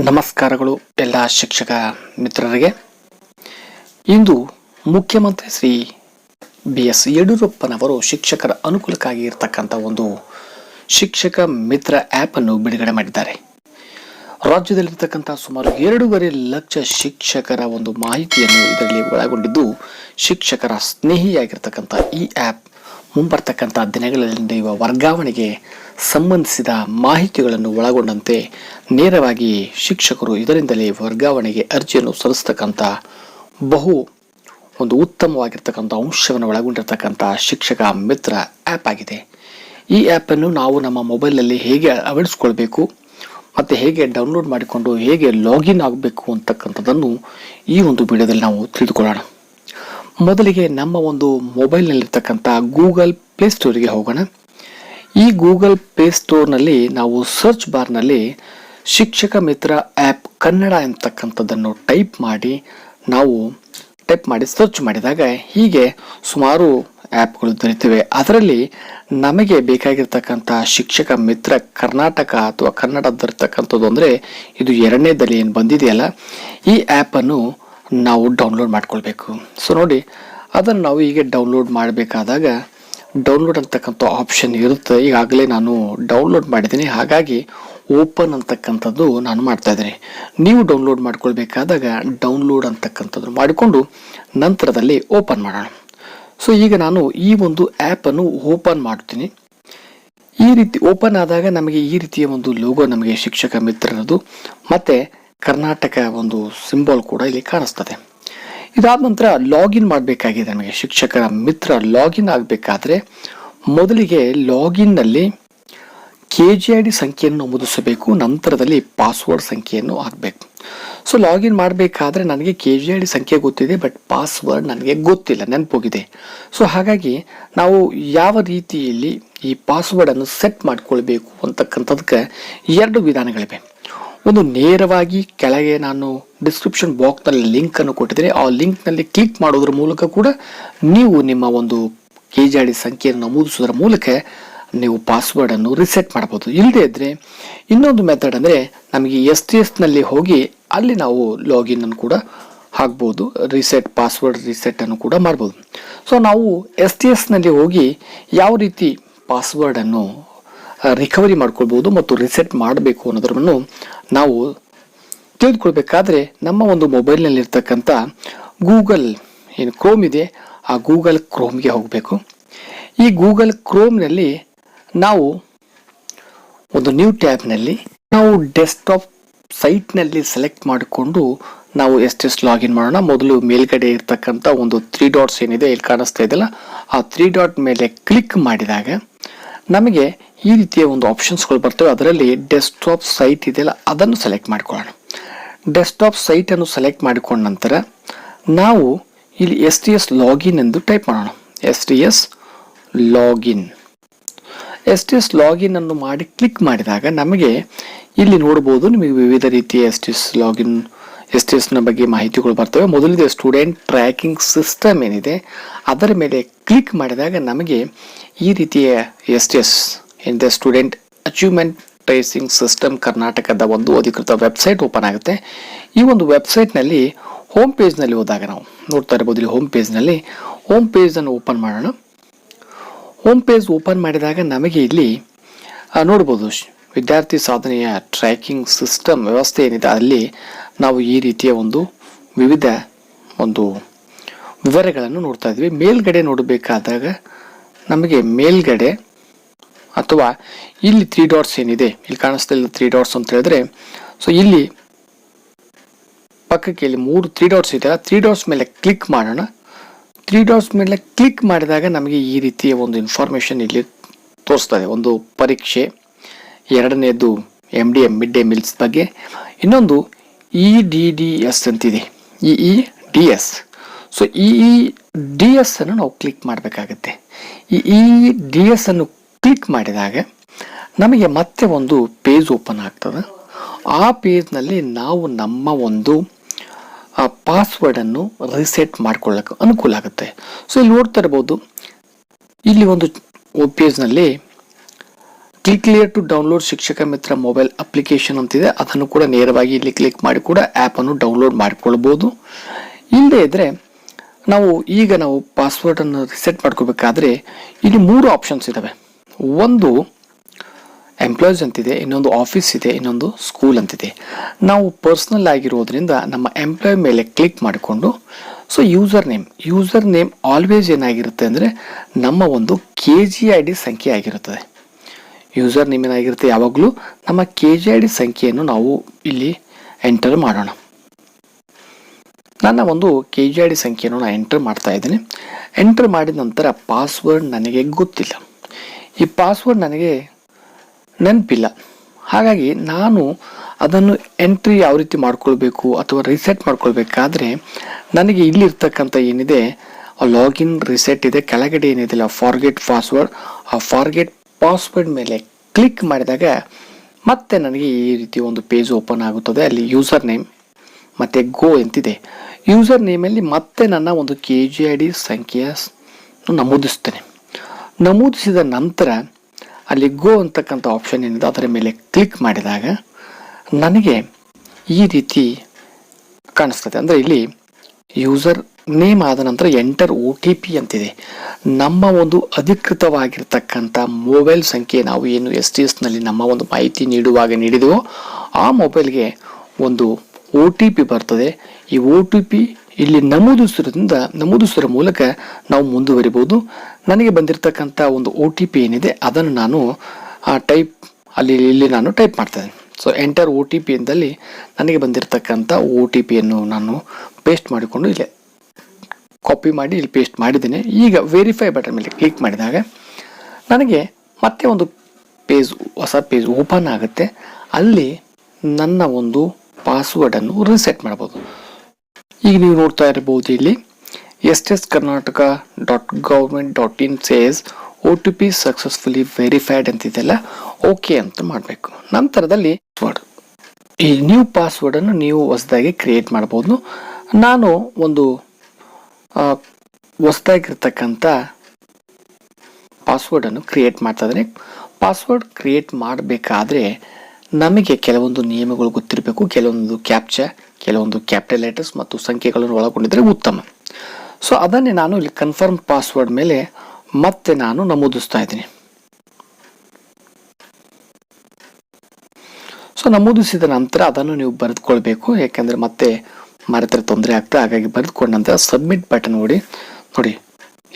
ನಮಸ್ಕಾರಗಳು ಎಲ್ಲ ಶಿಕ್ಷಕ ಮಿತ್ರರಿಗೆ. ಇಂದು ಮುಖ್ಯಮಂತ್ರಿ ಶ್ರೀ ಬಿ ಎಸ್ ಯಡಿಯೂರಪ್ಪನವರು ಶಿಕ್ಷಕರ ಅನುಕೂಲಕ್ಕಾಗಿ ಇರತಕ್ಕಂಥ ಒಂದು ಶಿಕ್ಷಕ ಮಿತ್ರ ಆ್ಯಪನ್ನು ಬಿಡುಗಡೆ ಮಾಡಿದ್ದಾರೆ. ರಾಜ್ಯದಲ್ಲಿರ್ತಕ್ಕಂಥ ಸುಮಾರು ಎರಡೂವರೆ ಲಕ್ಷ ಶಿಕ್ಷಕರ ಒಂದು ಮಾಹಿತಿಯನ್ನು ಇದರಲ್ಲಿ ಒಳಗೊಂಡಿದ್ದು, ಶಿಕ್ಷಕರ ಸ್ನೇಹಿಯಾಗಿರ್ತಕ್ಕಂಥ ಈ ಆ್ಯಪ್ ಮುಂಬರ್ತಕ್ಕಂಥ ದಿನಗಳಲ್ಲಿ ನಡೆಯುವ ವರ್ಗಾವಣೆಗೆ ಸಂಬಂಧಿಸಿದ ಮಾಹಿತಿಗಳನ್ನು ಒಳಗೊಂಡಂತೆ ನೇರವಾಗಿ ಶಿಕ್ಷಕರು ಇದರಿಂದಲೇ ವರ್ಗಾವಣೆಗೆ ಅರ್ಜಿಯನ್ನು ಸಲ್ಲಿಸ್ತಕ್ಕಂಥ ಬಹು ಒಂದು ಉತ್ತಮವಾಗಿರ್ತಕ್ಕಂಥ ಅಂಶವನ್ನು ಒಳಗೊಂಡಿರ್ತಕ್ಕಂಥ ಶಿಕ್ಷಕ ಮಿತ್ರ ಆ್ಯಪ್ ಆಗಿದೆ. ಈ ಆ್ಯಪನ್ನು ನಾವು ನಮ್ಮ ಮೊಬೈಲಲ್ಲಿ ಹೇಗೆ ಅಳವಡಿಸ್ಕೊಳ್ಬೇಕು, ಮತ್ತು ಹೇಗೆ ಡೌನ್ಲೋಡ್ ಮಾಡಿಕೊಂಡು ಹೇಗೆ ಲಾಗಿನ್ ಆಗಬೇಕು ಅಂತಕ್ಕಂಥದ್ದನ್ನು ಈ ಒಂದು ವಿಡಿಯೋದಲ್ಲಿ ನಾವು ತಿಳಿದುಕೊಳ್ಳೋಣ. ಮೊದಲಿಗೆ ನಮ್ಮ ಒಂದು ಮೊಬೈಲ್ನಲ್ಲಿರ್ತಕ್ಕಂಥ ಗೂಗಲ್ ಪ್ಲೇಸ್ಟೋರಿಗೆ ಹೋಗೋಣ. ಈ ಗೂಗಲ್ ಪ್ಲೇಸ್ಟೋರ್ನಲ್ಲಿ ನಾವು ಸರ್ಚ್ ಬಾರ್ನಲ್ಲಿ ಶಿಕ್ಷಕ ಮಿತ್ರ ಆ್ಯಪ್ ಕನ್ನಡ ಎಂತಕ್ಕಂಥದ್ದನ್ನು ಟೈಪ್ ಮಾಡಿ, ನಾವು ಟೈಪ್ ಮಾಡಿ ಸರ್ಚ್ ಮಾಡಿದಾಗ ಹೀಗೆ ಸುಮಾರು ಆ್ಯಪ್ಗಳು ದೊರೆತಿವೆ. ಅದರಲ್ಲಿ ನಮಗೆ ಬೇಕಾಗಿರ್ತಕ್ಕಂಥ ಶಿಕ್ಷಕ ಮಿತ್ರ ಕರ್ನಾಟಕ ಅಥವಾ ಕನ್ನಡದಲ್ಲಿರ್ತಕ್ಕಂಥದ್ದು ಅಂದರೆ ಇದು ಎರಡನೇದಲ್ಲಿ ಏನು ಬಂದಿದೆಯಲ್ಲ, ಈ ಆ್ಯಪನ್ನು ನಾವು ಡೌನ್ಲೋಡ್ ಮಾಡ್ಕೊಳ್ಬೇಕು. ಸೊ ನೋಡಿ, ಅದನ್ನು ನಾವು ಹೀಗೆ ಡೌನ್ಲೋಡ್ ಮಾಡಬೇಕಾದಾಗ ಡೌನ್ಲೋಡ್ ಅಂತಕ್ಕಂಥ ಆಪ್ಷನ್ ಇರುತ್ತೆ. ಈಗಾಗಲೇ ನಾನು ಡೌನ್ಲೋಡ್ ಮಾಡಿದ್ದೀನಿ. ಹಾಗಾಗಿ ಓಪನ್ ಅಂತಕ್ಕಂಥದ್ದು ನಾನು ಮಾಡ್ತಾ ಇದ್ದೀನಿ. ನೀವು ಡೌನ್ಲೋಡ್ ಮಾಡ್ಕೊಳ್ಬೇಕಾದಾಗ ಡೌನ್ಲೋಡ್ ಅಂತಕ್ಕಂಥದ್ದು ಮಾಡಿಕೊಂಡು ನಂತರದಲ್ಲಿ ಓಪನ್ ಮಾಡೋಣ. ಸೊ ಈಗ ನಾನು ಈ ಒಂದು ಆ್ಯಪನ್ನು ಓಪನ್ ಮಾಡ್ತೀನಿ ಈ ರೀತಿ ಓಪನ್ ಆದಾಗ ನಮಗೆ ಈ ರೀತಿಯ ಒಂದು ಲೋಗೋ ನಮಗೆ ಶಿಕ್ಷಕ ಮಿತ್ರರದು ಮತ್ತು ಕರ್ನಾಟಕ ಒಂದು ಸಿಂಬಲ್ ಕೂಡ ಇಲ್ಲಿ ಕಾಣಿಸ್ತದೆ. ಇದಾದ ನಂತರ ಲಾಗಿನ್ ಮಾಡಬೇಕಾಗಿದೆ ನಮಗೆ. ಶಿಕ್ಷಕರ ಮಿತ್ರ ಲಾಗಿನ್ ಆಗಬೇಕಾದ್ರೆ ಮೊದಲಿಗೆ ಲಾಗಿನ್ನಲ್ಲಿ ಡಿ ಸಂಖ್ಯೆಯನ್ನು ನಮೂದಿಸಬೇಕು ನಂತರದಲ್ಲಿ ಪಾಸ್ವರ್ಡ್ ಸಂಖ್ಯೆಯನ್ನು ಹಾಕಬೇಕು. ಸೊ ಲಾಗಿನ್ ಮಾಡಬೇಕಾದ್ರೆ ನನಗೆ ಕೆ ಜಿ ಐ ಡಿ ಸಂಖ್ಯೆ ಗೊತ್ತಿದೆ ಬಟ್ ಪಾಸ್ವರ್ಡ್ ನನಗೆ ಗೊತ್ತಿಲ್ಲ, ನೆನಪೋಗಿದೆ. ಸೊ ಹಾಗಾಗಿ ನಾವು ಯಾವ ರೀತಿಯಲ್ಲಿ ಈ ಪಾಸ್ವರ್ಡನ್ನು ಸೆಟ್ ಮಾಡಿಕೊಳ್ಬೇಕು ಅಂತಕ್ಕಂಥದಕ್ಕೆ ಎರಡು ವಿಧಾನಗಳಿವೆ. ಒಂದು, ನೇರವಾಗಿ ಕೆಳಗೆ ನಾನು ಡಿಸ್ಕ್ರಿಪ್ಷನ್ ಬಾಕ್ಸ್ನಲ್ಲಿ ಲಿಂಕನ್ನು ಕೊಟ್ಟಿದ್ದೀನಿ. ಆ ಲಿಂಕ್ನಲ್ಲಿ ಕ್ಲಿಕ್ ಮಾಡೋದ್ರ ಮೂಲಕ ಕೂಡ ನೀವು ನಿಮ್ಮ ಒಂದು ಕೆ ಜಿ ಐ ಡಿ ಸಂಖ್ಯೆಯನ್ನು ನಮೂದಿಸೋದ್ರ ಮೂಲಕ ನೀವು ಪಾಸ್ವರ್ಡನ್ನು ರಿಸೆಟ್ ಮಾಡ್ಬೋದು. ಇಲ್ಲದೇ ಇದ್ದರೆ ಇನ್ನೊಂದು ಮೆಥಡ್ ಅಂದರೆ ನಮಗೆ ಎಸ್ ಟಿ ಎಸ್ನಲ್ಲಿ ಹೋಗಿ ಅಲ್ಲಿ ನಾವು ಲಾಗಿನ್ ಅನ್ನು ಕೂಡ ಹಾಕ್ಬೋದು ರಿಸೆಟ್ ಪಾಸ್ವರ್ಡ್ ರಿಸೆಟ್ ಅನ್ನು ಕೂಡ ಮಾಡ್ಬೋದು. ಸೊ ನಾವು ಎಸ್ ಟಿ ಎಸ್ನಲ್ಲಿ ಹೋಗಿ ಯಾವ ರೀತಿ ಪಾಸ್ವರ್ಡನ್ನು ರಿಕವರಿ ಮಾಡ್ಕೊಳ್ಬೋದು ಮತ್ತು ರಿಸೆಟ್ ಮಾಡಬೇಕು ಅನ್ನೋದನ್ನು ನಾವು ತಿಳಿದುಕೊಳ್ಬೇಕಾದ್ರೆ ನಮ್ಮ ಒಂದು ಮೊಬೈಲ್ನಲ್ಲಿರ್ತಕ್ಕಂಥ ಗೂಗಲ್ ಏನು ಕ್ರೋಮ್ ಇದೆ, ಆ ಗೂಗಲ್ ಕ್ರೋಮ್ಗೆ ಹೋಗಬೇಕು. ಈ ಗೂಗಲ್ ಕ್ರೋಮ್ನಲ್ಲಿ ನಾವು ಒಂದು ನ್ಯೂ ಟ್ಯಾಬ್ನಲ್ಲಿ ನಾವು ಡೆಸ್ಕ್ಟಾಪ್ ಸೈಟ್ನಲ್ಲಿ ಸೆಲೆಕ್ಟ್ ಮಾಡಿಕೊಂಡು ನಾವು ಎಸ್ ಎಸ್ ಲಾಗಿನ್ ಮಾಡೋಣ. ಮೊದಲು ಮೇಲ್ಗಡೆ ಇರ್ತಕ್ಕಂಥ ಒಂದು ತ್ರೀ ಡಾಟ್ಸ್ ಏನಿದೆ ಇಲ್ಲಿ ಕಾಣಿಸ್ತಾ ಇದೆಯಲ್ಲ, ಆ ತ್ರೀ ಡಾಟ್ ಮೇಲೆ ಕ್ಲಿಕ್ ಮಾಡಿದಾಗ ನಮಗೆ ಈ ರೀತಿಯ ಒಂದು ಆಪ್ಷನ್ಸ್ಗಳು ಬರ್ತವೆ. ಅದರಲ್ಲಿ ಡೆಸ್ಕ್ಟಾಪ್ ಸೈಟ್ ಇದೆಯಲ್ಲ ಅದನ್ನು ಸೆಲೆಕ್ಟ್ ಮಾಡ್ಕೊಳ್ಳೋಣ. ಡೆಸ್ಕ್ಟಾಪ್ ಸೈಟನ್ನು ಸೆಲೆಕ್ಟ್ ಮಾಡಿಕೊಂಡ ನಂತರ ನಾವು ಇಲ್ಲಿ ಎಸ್ ಟಿ ಎಸ್ ಲಾಗಿನ್ ಎಂದು ಟೈಪ್ ಮಾಡೋಣ. S T S login S T S login ಅನ್ನು ಮಾಡಿ ಕ್ಲಿಕ್ ಮಾಡಿದಾಗ ನಮಗೆ ಇಲ್ಲಿ ನೋಡ್ಬೋದು ನಿಮಗೆ ವಿವಿಧ ರೀತಿಯ S T S login S T ಎಸ್ನ ಬಗ್ಗೆ ಮಾಹಿತಿಗಳು ಬರ್ತವೆ. ಮೊದಲಿದೆ ಸ್ಟೂಡೆಂಟ್ ಟ್ರ್ಯಾಕಿಂಗ್ ಸಿಸ್ಟಮ್ ಏನಿದೆ, ಅದರ ಮೇಲೆ ಕ್ಲಿಕ್ ಮಾಡಿದಾಗ ನಮಗೆ ಈ ರೀತಿಯ ಎಸ್ ಟಿ ಎಸ್ ಏನಿದೆ ಸ್ಟೂಡೆಂಟ್ ಅಚೀವ್ಮೆಂಟ್ ಟ್ರೇಸಿಂಗ್ ಸಿಸ್ಟಮ್ ಕರ್ನಾಟಕದ ಒಂದು ಅಧಿಕೃತ ವೆಬ್ಸೈಟ್ ಓಪನ್ ಆಗುತ್ತೆ. ಈ ಒಂದು ವೆಬ್ಸೈಟ್ನಲ್ಲಿ ಹೋಮ್ ಪೇಜ್ನಲ್ಲಿ ಹೋದಾಗ ನಾವು ನೋಡ್ತಾ ಇರ್ಬೋದು, ಇಲ್ಲಿ ಹೋಮ್ ಪೇಜ್ನಲ್ಲಿ ಹೋಮ್ ಪೇಜನ್ನು ಓಪನ್ ಮಾಡೋಣ. ಹೋಮ್ ಪೇಜ್ ಓಪನ್ ಮಾಡಿದಾಗ ನಮಗೆ ಇಲ್ಲಿ ಆ, ನೋಡ್ಬೋದು ವಿದ್ಯಾರ್ಥಿ ಸಾಧನೆಯ ಟ್ರ್ಯಾಕಿಂಗ್ ಸಿಸ್ಟಮ್ ವ್ಯವಸ್ಥೆ ಏನಿದೆ ಅಲ್ಲಿ ನಾವು ಈ ರೀತಿಯ ಒಂದು ವಿವಿಧ ಒಂದು ವಿವರಗಳನ್ನು ನೋಡ್ತಾ ಇದ್ವಿ ಮೇಲ್ಗಡೆ ನೋಡಬೇಕಾದಾಗ ನಮಗೆ ಮೇಲ್ಗಡೆ ಅಥವಾ ಇಲ್ಲಿ ತ್ರೀ ಡಾಟ್ಸ್ ಏನಿದೆ ಇಲ್ಲಿ ಕಾಣಿಸ್ತಾ ಇಲ್ಲ ತ್ರೀ ಡಾಟ್ಸ್ ಅಂತ ಹೇಳಿದ್ರೆ ಸೊ ಇಲ್ಲಿ ಪಕ್ಕಕ್ಕೆ ಇಲ್ಲಿ ಮೂರು ತ್ರೀ ಡಾಟ್ಸ್ ಇದೆ. ತ್ರೀ ಡಾಟ್ಸ್ ಮೇಲೆ ಕ್ಲಿಕ್ ಮಾಡೋಣ. ತ್ರೀ ಡಾಟ್ಸ್ ಮೇಲೆ ಕ್ಲಿಕ್ ಮಾಡಿದಾಗ ನಮಗೆ ಈ ರೀತಿಯ ಒಂದು ಇನ್ಫಾರ್ಮೇಷನ್ ಇಲ್ಲಿ ತೋರಿಸ್ತದೆ. ಒಂದು ಪರೀಕ್ಷೆ, ಎರಡನೇದು M D M mid day meals ಬಗ್ಗೆ. ಇನ್ನೊಂದು ಇ ಡಿ ಡಿ ಎಸ್ ಅಂತಿದೆ. E D S so E E D S ಅನ್ನು ನಾವು ಕ್ಲಿಕ್ ಮಾಡಬೇಕಾಗುತ್ತೆ. ಈ ಇ ಡಿ ಎಸ್ ಅನ್ನು ಕ್ಲಿಕ್ ಮಾಡಿದಾಗ ನಮಗೆ ಮತ್ತೆ ಒಂದು ಪೇಜ್ ಓಪನ್ ಆಗ್ತದೆ. ಆ ಪೇಜ್ನಲ್ಲಿ ನಾವು ನಮ್ಮ ಒಂದು ಆ ಪಾಸ್ವರ್ಡನ್ನು ರಿಸೆಟ್ ಮಾಡ್ಕೊಳ್ಳೋಕೆ ಅನುಕೂಲ ಆಗುತ್ತೆ. ಸೊ ಇಲ್ಲಿ ನೋಡ್ತಾ ಇರ್ಬೋದು, ಇಲ್ಲಿ ಒಂದು ಪೇಜ್ನಲ್ಲಿ click clear to download Shikshak Mitra mobile application ಅಂತಿದೆ. ಅದನ್ನು ಕೂಡ ನೇರವಾಗಿ ಇಲ್ಲಿ ಕ್ಲಿಕ್ ಮಾಡಿ ಕೂಡ ಆ್ಯಪನ್ನು ಡೌನ್ಲೋಡ್ ಮಾಡಿಕೊಳ್ಬೋದು. ಇಲ್ಲದೇ ಇದ್ದರೆ ನಾವು ಈಗ ನಾವು ಪಾಸ್ವರ್ಡನ್ನು ರಿಸೆಟ್ ಮಾಡ್ಕೋಬೇಕಾದ್ರೆ ಇಲ್ಲಿ ಮೂರು ಆಪ್ಷನ್ಸ್ ಇದ್ದಾವೆ ಒಂದು ಎಂಪ್ಲಾಯ್ಸ್ ಅಂತಿದೆ, ಇನ್ನೊಂದು ಆಫೀಸ್ ಇದೆ, ಇನ್ನೊಂದು ಸ್ಕೂಲ್ ಅಂತಿದೆ. ನಾವು ಪರ್ಸ್ನಲ್ ಆಗಿರೋದ್ರಿಂದ ನಮ್ಮ ಎಂಪ್ಲಾಯ್ ಮೇಲೆ ಕ್ಲಿಕ್ ಮಾಡಿಕೊಂಡು so user name user name always ಏನಾಗಿರುತ್ತೆ ಅಂದರೆ ನಮ್ಮ ಒಂದು ಕೆ ಜಿ ಐ ಡಿ ಸಂಖ್ಯೆ ಆಗಿರುತ್ತದೆ. ಯೂಸರ್ ನೇಮ್ ಏನಾಗಿರುತ್ತೆ ಯಾವಾಗಲೂ? ನಮ್ಮ ಕೆ ಜಿ ಐ ಡಿ ಸಂಖ್ಯೆಯನ್ನು ನಾವು ಇಲ್ಲಿ ಎಂಟರ್ ಮಾಡೋಣ. ನನ್ನ ಒಂದು ಕೆ ಜಿ ಐ ಡಿ ಸಂಖ್ಯೆಯನ್ನು ನಾನು ಎಂಟರ್ ಮಾಡ್ತಾ ಇದ್ದೀನಿ. ಎಂಟರ್ ಮಾಡಿದ ನಂತರ ಪಾಸ್ವರ್ಡ್ ನನಗೆ ಗೊತ್ತಿಲ್ಲ. ಈ ಪಾಸ್ವರ್ಡ್ ನನಗೆ ನೆನಪಿಲ್ಲ. ಹಾಗಾಗಿ ನಾನು ಅದನ್ನು ಎಂಟ್ರಿ ಯಾವ ರೀತಿ ಮಾಡ್ಕೊಳ್ಬೇಕು ಅಥವಾ ರಿಸೆಟ್ ಮಾಡ್ಕೊಳ್ಬೇಕಾದ್ರೆ ನನಗೆ ಇಲ್ಲಿರ್ತಕ್ಕಂಥ ಏನಿದೆ ಲಾಗಿನ್ ರಿಸೆಟ್ ಇದೆ, ಕೆಳಗಡೆ ಏನಿದೆಯಲ್ಲ ಫಾರ್ಗೆಟ್ ಪಾಸ್ವರ್ಡ್ ಆ ಫಾರ್ಗೆಟ್ ಪಾಸ್ವರ್ಡ್ ಮೇಲೆ ಕ್ಲಿಕ್ ಮಾಡಿದಾಗ ಮತ್ತೆ ನನಗೆ ಈ ರೀತಿ ಒಂದು ಪೇಜ್ ಓಪನ್ ಆಗುತ್ತದೆ, ಅಲ್ಲಿ ಯೂಸರ್ ನೇಮ್ ಮತ್ತು ಗೋ ಎಂತಿದೆ. ಯೂಸರ್ ನೇಮಲ್ಲಿ ಮತ್ತೆ ನನ್ನ ಒಂದು ಕೆ ಜಿ ಐ ಡಿ ಸಂಖ್ಯೆಯ ನಮೂದಿಸ್ತೇನೆ ನಮೂದಿಸಿದ ನಂತರ ಅಲ್ಲಿ ಗೋ ಅಂತಕ್ಕಂಥ ಆಪ್ಷನ್ ಏನಿದೆ, ಅದರ ಮೇಲೆ ಕ್ಲಿಕ್ ಮಾಡಿದಾಗ ನನಗೆ ಈ ರೀತಿ ಕಾಣಿಸ್ತದೆ. ಅಂದರೆ ಇಲ್ಲಿ ಯೂಸರ್ ನೇಮ್ ಆದ ನಂತರ ಎಂಟರ್ ಒ ಟಿ ಪಿ ಅಂತಿದೆ. ನಮ್ಮ ಒಂದು ಅಧಿಕೃತವಾಗಿರ್ತಕ್ಕಂಥ ಮೊಬೈಲ್ ಸಂಖ್ಯೆ ನಾವು ಏನು ಎಸ್ ಟಿ ಎಸ್ನಲ್ಲಿ ನಮ್ಮ ಒಂದು ಮಾಹಿತಿ ನೀಡುವಾಗ ನೀಡಿದೆವೋ, ಆ ಮೊಬೈಲ್ಗೆ ಒಂದು ಒ ಟಿ ಪಿ ಬರ್ತದೆ. ಈ ಒ ಟಿ ಪಿ ಇಲ್ಲಿ ನಮೂದಿಸುವುದರಿಂದ ನಮೂದಿಸುವ ಮೂಲಕ ನಾವು ಮುಂದುವರಿಬೋದು. ನನಗೆ ಬಂದಿರತಕ್ಕಂಥ ಒಂದು ಒ ಟಿ ಪಿ ಏನಿದೆ, ಅದನ್ನು ನಾನು ಟೈಪ್, ಅಲ್ಲಿ, ಇಲ್ಲಿ ನಾನು ಟೈಪ್ ಮಾಡ್ತೇನೆ so enter O T P ಎಂದಲ್ಲಿ ನನಗೆ ಬಂದಿರತಕ್ಕಂಥ ಒ ಟಿ ಪಿಯನ್ನು ನಾನು ಪೇಸ್ಟ್ ಮಾಡಿಕೊಂಡು ಇಲ್ಲೇ ಕಾಪಿ ಮಾಡಿ ಇಲ್ಲಿ ಪೇಸ್ಟ್ ಮಾಡಿದ್ದೇನೆ. ಈಗ ವೆರಿಫೈ ಬಟನ್ ಮೇಲೆ ಕ್ಲಿಕ್ ಮಾಡಿದಾಗ ನನಗೆ ಮತ್ತೆ ಒಂದು ಪೇಜ್ ಹೊಸ ಪೇಜ್ ಓಪನ್ ಆಗುತ್ತೆ. ಅಲ್ಲಿ ನನ್ನ ಒಂದು ಪಾಸ್ವರ್ಡನ್ನು ರಿಸೆಟ್ ಮಾಡ್ಬೋದು. ಈಗ ನೀವು ನೋಡ್ತಾ ಇರಬಹುದು ಇಲ್ಲಿ S S Karnataka dot government dot in says O T P successfully verified ಅಂತಿದೆಲ್ಲ okay ಅಂತ ಮಾಡಬೇಕು. ನಂತರದಲ್ಲಿ ಪಾಸ್ವರ್ಡ್ ಈ ನ್ಯೂ ಪಾಸ್ವರ್ಡನ್ನು ನೀವು ಹೊಸದಾಗಿ ಕ್ರಿಯೇಟ್ ಮಾಡ್ಬೋದು. ನಾನು ಒಂದು ಹೊಸದಾಗಿರ್ತಕ್ಕಂಥ ಪಾಸ್ವರ್ಡನ್ನು ಕ್ರಿಯೇಟ್ ಮಾಡ್ತಾ ಇದ್ದೀನಿ. ಪಾಸ್ವರ್ಡ್ ಕ್ರಿಯೇಟ್ ಮಾಡಬೇಕಾದ್ರೆ ನಮಗೆ ಕೆಲವೊಂದು ನಿಯಮಗಳು ಗೊತ್ತಿರಬೇಕು, ಕೆಲವೊಂದು ಕ್ಯಾಪ್ಚಾ ಕೆಲವೊಂದು ಕ್ಯಾಪಿಟಲ್ ಲೆಟರ್ಸ್ ಮತ್ತು ಸಂಖ್ಯೆಗಳನ್ನು ಒಳಗೊಂಡಿದ್ದರೆ ಉತ್ತಮ. ಸೊ ಅದನ್ನೇ ನಾನು ಇಲ್ಲಿ ಕನ್ಫರ್ಮ್ ಪಾಸ್ವರ್ಡ್ ಮೇಲೆ ಮತ್ತೆ ನಾನು ನಮೂದಿಸ್ತಾ ಇದ್ದೀನಿ. ಸೊ ನಮೂದಿಸಿದ ನಂತರ ಅದನ್ನು ನೀವು ಬರೆದುಕೊಳ್ಬೇಕು ಯಾಕೆಂದರೆ ಮತ್ತೆ ಮರೆತರೆ ತೊಂದರೆ ಆಗ್ತದೆ ಹಾಗಾಗಿ ಬರೆದುಕೊಂಡ ನಂತರ ಸಬ್ಮಿಟ್ ಬಟನ್ ನೋಡಿ ನೋಡಿ.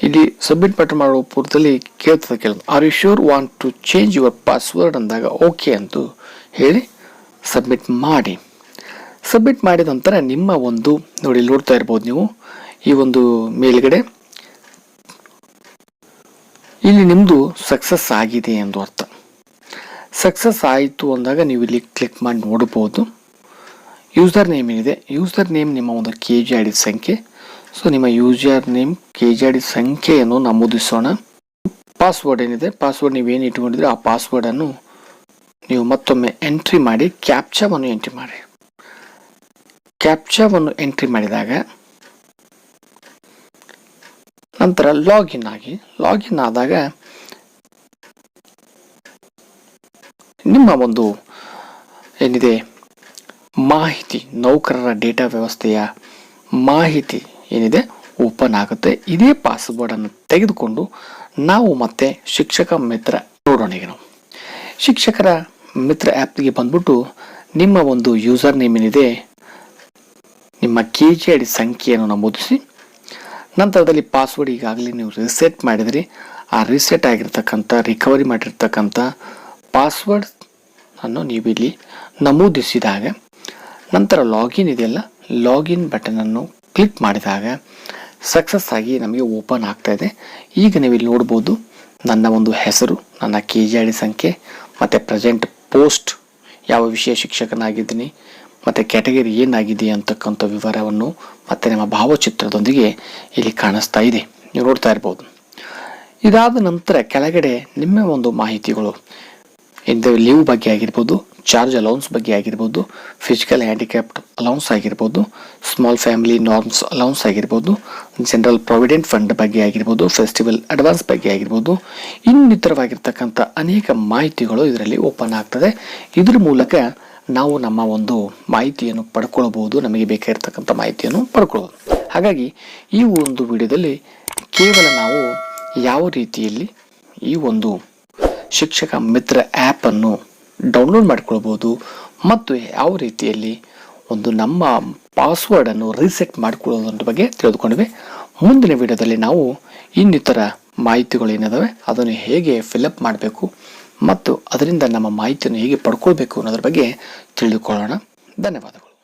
ಇಲ್ಲಿ ಸಬ್ಮಿಟ್ ಬಟನ್ ಮಾಡುವ ಪೂರ್ವದಲ್ಲಿ ಕೇಳ್ತದೆ ಕೆಲವು are you sure want to change your password ಅಂದಾಗ ಓಕೆ ಅಂತ ಹೇಳಿ ಸಬ್ಮಿಟ್ ಮಾಡಿ. ಸಬ್ಮಿಟ್ ಮಾಡಿದ ನಂತರ ನಿಮ್ಮ ಒಂದು, ನೋಡಿ ನೋಡ್ತಾ ಇರ್ಬೋದು ನೀವು, ಈ ಒಂದು ಮೇಲ್ಗಡೆ. ಇಲ್ಲಿ ನಿಮ್ಮದು ಸಕ್ಸಸ್ ಆಗಿದೆ ಎಂದು ಅರ್ಥ. ಸಕ್ಸಸ್ ಆಯಿತು ಅಂದಾಗ ನೀವು ಇಲ್ಲಿ ಕ್ಲಿಕ್ ಮಾಡಿ ನೋಡ್ಬೋದು. ಯೂಸರ್ ನೇಮ್ ಏನಿದೆ? ಯೂಸರ್ ನೇಮ್ ನಿಮ್ಮ ಒಂದು ಕೆ ಜಿ ಡಿ ಸಂಖ್ಯೆ. ಸೊ ನಿಮ್ಮ user name K G D ಸಂಖ್ಯೆಯನ್ನು ನಮೂದಿಸೋಣ. ಪಾಸ್ವರ್ಡ್ ಏನಿದೆ? ಪಾಸ್ವರ್ಡ್ ನೀವೇನು ಇಟ್ಕೊಂಡಿದ್ರೆ ಆ ಪಾಸ್ವರ್ಡನ್ನು ನೀವು ಮತ್ತೊಮ್ಮೆ ಎಂಟ್ರಿ ಮಾಡಿ ಕ್ಯಾಪ್ಚವನ್ನು ಎಂಟ್ರಿ ಮಾಡಿ. ಕ್ಯಾಪ್ಚಾವನ್ನು ಎಂಟ್ರಿ ಮಾಡಿದಾಗ ನಂತರ ಲಾಗಿನ್ ಆಗಿ, ಲಾಗಿನ್ ಆದಾಗ ನಿಮ್ಮ ಒಂದು ಏನಿದೆ, ಮಾಹಿತಿ, ನೌಕರರ ಡೇಟಾ ವ್ಯವಸ್ಥೆಯ ಮಾಹಿತಿ ಏನಿದೆ, ಓಪನ್ ಆಗುತ್ತೆ. ಇದೇ ಪಾಸ್ವರ್ಡನ್ನು ತೆಗೆದುಕೊಂಡು ನಾವು ಮತ್ತೆ ಶಿಕ್ಷಕ ಮಿತ್ರ ನೋಡೋಣ ಈಗ ನಾವು. ಶಿಕ್ಷಕರ ಮಿತ್ರ ಆ್ಯಪ್ಗೆ ಬಂದ್ಬಿಟ್ಟು ನಿಮ್ಮ ಒಂದು ಯೂಸರ್ ನೇಮ್ ಏನಿದೆ ನಿಮ್ಮ ಕೆ ಜಿ ಐ ಡಿ ಸಂಖ್ಯೆಯನ್ನು ನಮೂದಿಸಿ, ನಂತರದಲ್ಲಿ ಪಾಸ್ವರ್ಡ್ ಈಗಾಗಲೇ ನೀವು ರಿಸೆಟ್ ಮಾಡಿದ್ರಿ. ಆ ರಿಸೆಟ್ ಆಗಿರ್ತಕ್ಕಂಥ ರಿಕವರಿ ಮಾಡಿರ್ತಕ್ಕಂಥ ಪಾಸ್ವರ್ಡ್ ಅನ್ನು ನೀವು ಇಲ್ಲಿ ನಮೂದಿಸಿದಾಗ, ನಂತರ ಲಾಗಿನ್ ಇದೆಯಲ್ಲ ಲಾಗಿನ್ ಬಟನನ್ನು ಕ್ಲಿಕ್ ಮಾಡಿದಾಗ ಸಕ್ಸಸ್ ಆಗಿ ನಮಗೆ ಓಪನ್ ಆಗ್ತಾ ಇದೆ. ಈಗ ನೀವು ಇಲ್ಲಿ ನೋಡ್ಬೋದು, ನನ್ನ ಒಂದು ಹೆಸರು, ನನ್ನ ಕೆ ಜಿ ಐ ಡಿ ಸಂಖ್ಯೆ, ಮತ್ತು ಪ್ರೆಸೆಂಟ್ ಪೋಸ್ಟ್ ಯಾವ ವಿಷಯ ಶಿಕ್ಷಕನಾಗಿದ್ದೀನಿ ಮತ್ತು ಕ್ಯಾಟಗರಿ ಏನಾಗಿದೆ ಅಂತಕ್ಕಂಥ ವಿವರವನ್ನು ಮತ್ತು ನಮ್ಮ ಭಾವಚಿತ್ರದೊಂದಿಗೆ ಇಲ್ಲಿ ಕಾಣಿಸ್ತಾ ಇದೆ. ನೀವು ನೋಡ್ತಾ ಇರ್ಬೋದು. ಇದಾದ ನಂತರ ಕೆಳಗಡೆ ನಿಮ್ಮ ಒಂದು ಮಾಹಿತಿಗಳು. ಇದ್ದ ಲೀವ್ ಬಗ್ಗೆ ಆಗಿರ್ಬೋದು, ಚಾರ್ಜ್ ಅಲೌನ್ಸ್ ಬಗ್ಗೆ ಆಗಿರ್ಬೋದು, ಫಿಸಿಕಲ್ ಹ್ಯಾಂಡಿಕ್ಯಾಪ್ಟ್ ಅಲೌನ್ಸ್ ಆಗಿರ್ಬೋದು, ಸ್ಮಾಲ್ ಫ್ಯಾಮಿಲಿ ನಾರ್ಮ್ಸ್ ಅಲೌನ್ಸ್ ಆಗಿರ್ಬೋದು, ಜನರಲ್ ಪ್ರಾವಿಡೆಂಟ್ ಫಂಡ್ ಬಗ್ಗೆ ಆಗಿರ್ಬೋದು, ಫೆಸ್ಟಿವಲ್ ಅಡ್ವಾನ್ಸ್ ಬಗ್ಗೆ ಆಗಿರ್ಬೋದು, ಇನ್ನಿತರವಾಗಿರ್ತಕ್ಕಂಥ ಅನೇಕ ಮಾಹಿತಿಗಳು ಇದರಲ್ಲಿ ಓಪನ್ ಆಗ್ತದೆ. ಇದ್ರ ಮೂಲಕ ನಾವು ನಮ್ಮ ಒಂದು ಮಾಹಿತಿಯನ್ನು ಪಡ್ಕೊಳ್ಬೋದು, ನಮಗೆ ಬೇಕಾಗಿರ್ತಕ್ಕಂಥ ಮಾಹಿತಿಯನ್ನು ಪಡ್ಕೊಳ್ಬೋದು. ಹಾಗಾಗಿ ಈ ಒಂದು ವಿಡಿಯೋದಲ್ಲಿ ಕೇವಲ ನಾವು ಯಾವ ರೀತಿಯಲ್ಲಿ ಈ ಒಂದು ಶಿಕ್ಷಕ ಮಿತ್ರ ಆ್ಯಪನ್ನು ಡೌನ್ಲೋಡ್ ಮಾಡ್ಕೊಳ್ಬೋದು ಮತ್ತು ಯಾವ ರೀತಿಯಲ್ಲಿ ಒಂದು ನಮ್ಮ ಪಾಸ್ವರ್ಡನ್ನು ರೀಸೆಟ್ ಮಾಡಿಕೊಳ್ಳೋದ್ರ ಬಗ್ಗೆ ತಿಳಿದುಕೊಂಡಿವೆ. ಮುಂದಿನ ವಿಡಿಯೋದಲ್ಲಿ ನಾವು ಇನ್ನಿತರ ಮಾಹಿತಿಗಳು ಏನಿದಾವೆ, ಅದನ್ನು ಹೇಗೆ ಫಿಲಪ್ ಮಾಡಬೇಕು ಮತ್ತು ಅದರಿಂದ ನಮ್ಮ ಮಾಹಿತಿಯನ್ನು ಹೇಗೆ ಪಡ್ಕೊಳ್ಬೇಕು ಅನ್ನೋದ್ರ ಬಗ್ಗೆ ತಿಳಿದುಕೊಳ್ಳೋಣ. ಧನ್ಯವಾದಗಳು.